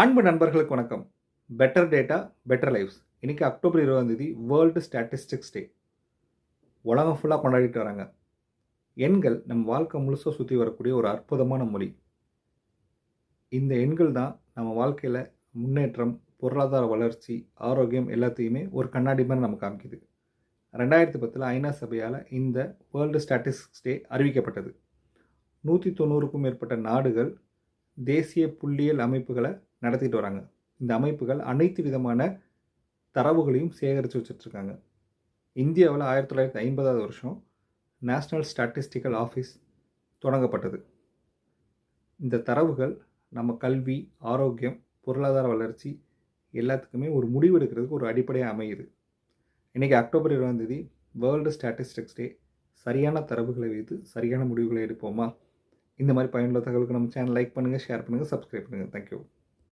அன்பு நண்பர்களுக்கு வணக்கம். பெட்டர் டேட்டா பெட்டர் லைஃப்ஸ் இன்றைக்கி அக்டோபர் இருபதாம் தேதி வேர்ல்டு ஸ்டாட்டிஸ்டிக்ஸ் டே உலகம் ஃபுல்லாக கொண்டாடிட்டு வராங்க. எண்கள் நம் வாழ்க்கை முழுசாக சுற்றி வரக்கூடிய ஒரு அற்புதமான மொழி. இந்த எண்கள் தான் நம்ம வாழ்க்கையில் முன்னேற்றம் பொருளாதார வளர்ச்சி ஆரோக்கியம் எல்லாத்தையுமே ஒரு கண்ணாடி மாதிரி நமக்கு காமிக்குது. ரெண்டாயிரத்தி பத்தில் ஐநா சபையால் இந்த வேர்ல்டு ஸ்டாட்டிஸ்டிக்ஸ் டே அறிவிக்கப்பட்டது. நூற்றி தொண்ணூறுக்கும் மேற்பட்ட நாடுகள் தேசிய புள்ளியியல் அமைப்புகளை நடத்திட்டு வராங்க. இந்த அமைப்புகள் அனைத்து விதமான தரவுகளையும் சேகரித்து வச்சுட்ருக்காங்க. இந்தியாவில் ஆயிரத்தி தொள்ளாயிரத்தி ஐம்பதாவது வருஷம் நேஷ்னல் ஸ்டாட்டிஸ்டிக்கல் ஆஃபீஸ் தொடங்கப்பட்டது. இந்த தரவுகள் நம்ம கல்வி ஆரோக்கியம் பொருளாதார வளர்ச்சி எல்லாத்துக்குமே ஒரு முடிவு எடுக்கிறதுக்கு ஒரு அடிப்படையாக அமையுது. இன்றைக்கி அக்டோபர் இருபதாந்தேதி வேர்ல்டு ஸ்டாட்டிஸ்டிக்ஸ் டே சரியான தரவுகளை வைத்து சரியான முடிவுகளை எடுப்போமா? இந்த மாதிரி பயனுள்ள தகவலுக்கு நம்ம சேனல் லைக் பண்ணுங்கள் ஷேர் பண்ணுங்கள் சப்ஸ்கிரைப் பண்ணுங்கள் தேங்க்யூ